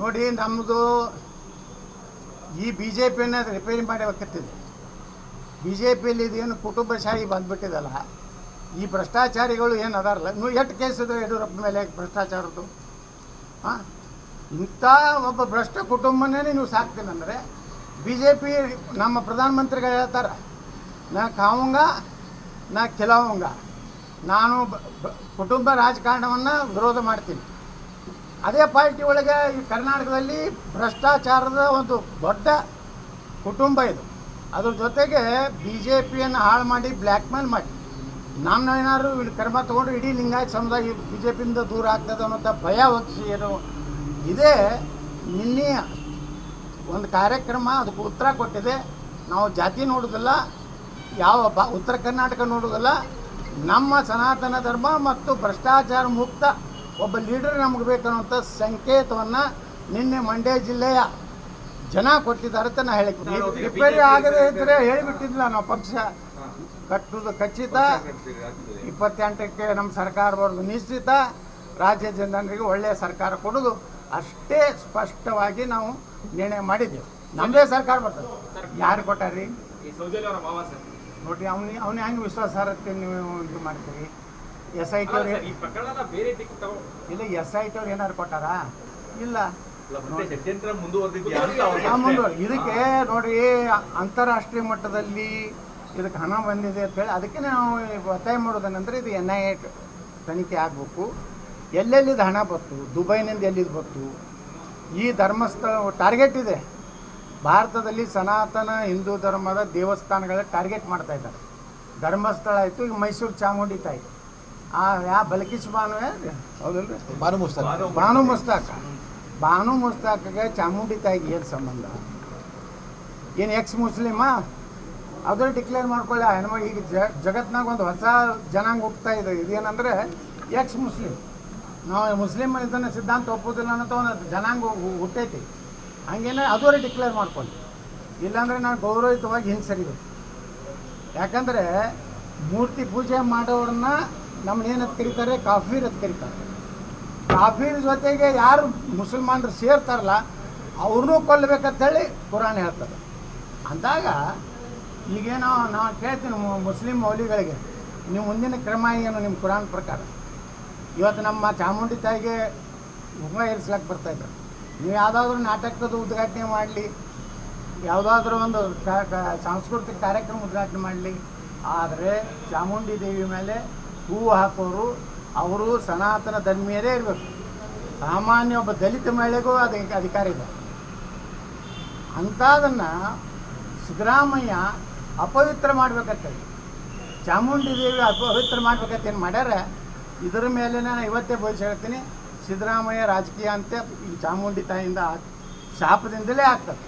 ನೋಡಿ ನಮ್ಮದು ಈ ಬಿ ಜೆ ಪಿನ ರಿಪೇರಿ ಮಾಡಿ ಬಿ ಜೆ ಪಿಯಲ್ಲಿ ಇದೇನು ಕುಟುಂಬಶಾಹಿ ಬಂದ್ಬಿಟ್ಟಿದಲ್ಲ, ಈ ಭ್ರಷ್ಟಾಚಾರಿಗಳು ಏನು ಅದಾರಲ್ಲ ನೀವು ಎಷ್ಟು ಕೇಸ್ ಇದೆ ಯಡಿಯೂರಪ್ಪ ಮೇಲೆ ಭ್ರಷ್ಟಾಚಾರದ್ದು? ಹಾಂ ಇಂಥ ಒಬ್ಬ ಭ್ರಷ್ಟ ಕುಟುಂಬನೇ ನೀವು ಸಾಕ್ತೀನಂದರೆ ಬಿ ಜೆ ಪಿ ನಮ್ಮ ಪ್ರಧಾನಮಂತ್ರಿಗಳು ಹೇಳ್ತಾರೆ, ನಾ ಕಾವಂಗ, ನಾ ಕೆಲವಂಗ. ನಾನು ಕುಟುಂಬ ರಾಜಕಾರಣವನ್ನು ವಿರೋಧ ಮಾಡ್ತೀನಿ. ಅದೇ ಪಾರ್ಟಿ ಒಳಗೆ ಈ ಕರ್ನಾಟಕದಲ್ಲಿ ಭ್ರಷ್ಟಾಚಾರದ ಒಂದು ದೊಡ್ಡ ಕುಟುಂಬ ಇದು. ಅದ್ರ ಜೊತೆಗೆ ಬಿ ಜೆ ಪಿಯನ್ನು ಹಾಳು ಮಾಡಿ ಬ್ಲ್ಯಾಕ್ ಮೇಲ್ ಮಾಡಿ. ನಾನು ಏನಾದ್ರು ಇಲ್ಲಿ ಕ್ರಮ ತೊಗೊಂಡು ಇಡೀ ಲಿಂಗಾಯತ ಸಮುದಾಯ ಬಿ ಜೆ ಪಿಯಿಂದ ದೂರ ಆಗ್ತದೆ ಅನ್ನೋಂಥ ಭಯ ಹೊತ್ತಿಸಿ ಏನು ಇದೇ. ನಿನ್ನೆ ಒಂದು ಕಾರ್ಯಕ್ರಮ ಅದಕ್ಕೆ ಉತ್ತರ ಕೊಟ್ಟಿದೆ. ನಾವು ಜಾತಿ ನೋಡೋದಿಲ್ಲ ಯಾವ ಉತ್ತರ ಕರ್ನಾಟಕ ನೋಡೋದಿಲ್ಲ ನಮ್ಮ ಸನಾತನ ಧರ್ಮ ಮತ್ತು ಭ್ರಷ್ಟಾಚಾರ ಮುಕ್ತ ಒಬ್ಬ ಲೀಡರ್ ನಮಗೆ ಬೇಕನ್ನುವಂಥ ಸಂಕೇತವನ್ನು ನಿನ್ನೆ ಮಂಡ್ಯ ಜಿಲ್ಲೆಯ ಜನ ಕೊಟ್ಟಿದ್ದಾರೆ ಅಂತ ನಾ ಹೇಳಿಕ್ ರಿಪೇರಿ ಆಗದೆ ಇದ್ದರೆ ಹೇಳಿಬಿಟ್ಟಿದ್ದಿಲ್ಲ ನಾವು ಪಕ್ಷ. ಕಟ್ಟುವುದು ಖಚಿತ. ಇಪ್ಪತ್ತೆಂಟಕ್ಕೆ ನಮ್ಮ ಸರ್ಕಾರ ಬರೋದು ನಿಶ್ಚಿತ. ರಾಜ್ಯ ಜನರಿಗೆ ಒಳ್ಳೆಯ ಸರ್ಕಾರ ಕೊಡೋದು ಅಷ್ಟೇ ಸ್ಪಷ್ಟವಾಗಿ ನಾವು ನಿರ್ಣಯ ಮಾಡಿದ್ದೇವೆ. ನಮ್ಮದೇ ಸರ್ಕಾರ ಬರ್ತದೆ. ಯಾರು ಕೊಟ್ಟಾರಿ? ನೋಡ್ರಿ ಅವ್ನಿಗೆ ಅವ್ನಿಗೆ ಹೆಂಗೆ ವಿಶ್ವಾಸಾರ್ಹತೆ ನೀವು ಇದು ಮಾಡ್ತೀರಿ? ಎಸ್ ಐ ಟಿ ಅವ್ರು ಬೇರೆ ದಿಕ್ಕು ತಗೋ. ಇಲ್ಲ ಎಸ್ ಐ ಟಿ ಅವ್ರು ಏನಾರು ಕೊಟ್ಟಾರಾ? ಇಲ್ಲ. ಷಡ್ಯಂತ್ರ ಮುಂದುವರೆದಿದ್ಯಾ ಅಂತ ಅವ್ರ ಆ ಮುಂದುವರೆ ಇದಕ್ಕೆ ನೋಡ್ರಿ ಅಂತಾರಾಷ್ಟ್ರೀಯ ಮಟ್ಟದಲ್ಲಿ ಇದಕ್ಕೆ ಹಣ ಬಂದಿದೆ ಅಂತ ಹೇಳಿ ಅದಕ್ಕೆ ನಾವು ಒತ್ತಾಯ ಮಾಡೋದೇನೆಂದ್ರೆ ಇದು ಎನ್ ಐ ಎ ತನಿಖೆ ಆಗಬೇಕು. ಎಲ್ಲೆಲ್ಲಿದು ಹಣ ಬತ್ತು ದುಬೈನಿಂದ ಎಲ್ಲಿದು ಬತ್ತು ಈ ಧರ್ಮಸ್ಥಳ ಟಾರ್ಗೆಟ್ ಇದೆ. ಭಾರತದಲ್ಲಿ ಸನಾತನ ಹಿಂದೂ ಧರ್ಮದ ದೇವಸ್ಥಾನಗಳ ಟಾರ್ಗೆಟ್ ಮಾಡ್ತಾ ಇದ್ದಾರೆ. ಧರ್ಮಸ್ಥಳ ಆಯಿತು ಈಗ ಮೈಸೂರು ಚಾಮುಂಡಿ ತಾಯಿ. ಆ ಯಾ ಬಲಕೀಶ್ ಬಾನು ಹೌದಲ್ರಿ? ಬಾನು ಮುಸ್ತಾಕ್. ಬಾನು ಮುಸ್ತಾಕ. ಬಾನು ಮುಸ್ತಾಕ್ಗೆ ಚಾಮುಂಡಿ ತಾಯಿಗೆ ಏನು ಸಂಬಂಧ? ಏನು ಎಕ್ಸ್ ಮುಸ್ಲಿಮ? ಅದ್ರ ಡಿಕ್ಲೇರ್ ಮಾಡ್ಕೊಳ್ಳಿ. ಆ ಹೆಣ್ಮಗ್ ಈಗ ಜಗತ್ನಾಗ ಒಂದು ಹೊಸ ಜನಾಂಗ ಹೋಗ್ತಾ ಇದೆ. ಇದೇನಂದ್ರೆ ಎಕ್ಸ್ ಮುಸ್ಲಿಂ. ನಾವು ಮುಸ್ಲಿಮ್ ಇದನ್ನು ಸಿದ್ಧಾಂತ ಒಪ್ಪೋದಿಲ್ಲ ಅನ್ನೋ ಒಂದು ಜನಾಂಗ ಹುಟ್ಟೈತಿ. ಹಂಗೇನೆ ಅದುವರೆ ಡಿಕ್ಲೇರ್ ಮಾಡ್ಕೊಳ್ಳಿ. ಇಲ್ಲಾಂದ್ರೆ ನಾನು ಗೌರವಯುತವಾಗಿ ಹಿಂಸರಿಬೇಕು. ಯಾಕಂದರೆ ಮೂರ್ತಿ ಪೂಜೆ ಮಾಡೋರನ್ನ ನಮ್ಮನ್ನ ಏನಂತ ಕರೀತಾರೆ, ಕಾಫೀರ್ ಅಂತ ಕರೀತಾರೆ. ಕಾಫೀರ್ ಜೊತೆಗೆ ಯಾರು ಮುಸಲ್ಮಾನರು ಸೇರ್ತಾರಲ್ಲ ಅವ್ರನ್ನೂ ಕೊಲ್ಲಬೇಕಂತೇಳಿ ಕುರಾನ್ ಹೇಳ್ತದೆ ಅಂದಾಗ, ಈಗೇನೋ ನಾವು ಕೇಳ್ತೀನಿ ಮುಸ್ಲಿಂ ಮೌಲಿಗಳಿಗೆ ನೀವು ಮುಂದಿನ ಕ್ರಮ ಏನು ನಿಮ್ಮ ಕುರಾನ್ ಪ್ರಕಾರ? ಇವತ್ತು ನಮ್ಮ ಚಾಮುಂಡಿ ತಾಯಿಗೆ ಮುಖ ಇರಿಸ್ಲಕ್ಕೆ ಬರ್ತಾಯಿದ್ರು ನೀವು ಯಾವುದಾದ್ರೂ ನಾಟಕದ ಉದ್ಘಾಟನೆ ಮಾಡಲಿ, ಯಾವುದಾದ್ರೂ ಒಂದು ಸಾಂಸ್ಕೃತಿಕ ಕಾರ್ಯಕ್ರಮ ಉದ್ಘಾಟನೆ ಮಾಡಲಿ, ಆದರೆ ಚಾಮುಂಡಿ ದೇವಿ ಮೇಲೆ ಹೂವು ಹಾಕೋರು, ಅವರು ಸನಾತನ ಧರ್ಮೀಯರೇ ಇರಬೇಕು. ಸಾಮಾನ್ಯ ಒಬ್ಬ ದಲಿತ ಮಹಿಳೆಗೂ ಅದಕ್ಕೆ ಅಧಿಕಾರ ಇದೆ. ಅಂಥದನ್ನು ಸಿದ್ದರಾಮಯ್ಯ ಅಪವಿತ್ರ ಮಾಡ್ಬೇಕಂತೇಳಿ ಚಾಮುಂಡಿ ದೇವಿ ಅಪವಿತ್ರ ಮಾಡ್ಬೇಕಂತ ಏನು ಮಾಡ್ಯಾರ? ಇದರ ಮೇಲೆ ನಾನು ಇವತ್ತೇ ಭವಿಷ್ಯ ಹೇಳ್ತೀನಿ, ಸಿದ್ದರಾಮಯ್ಯ ರಾಜಕೀಯ ಅಂತ ಈ ಚಾಮುಂಡಿ ತಾಯಿಯಿಂದ ಶಾಪದಿಂದಲೇ ಆಗ್ತದೆ.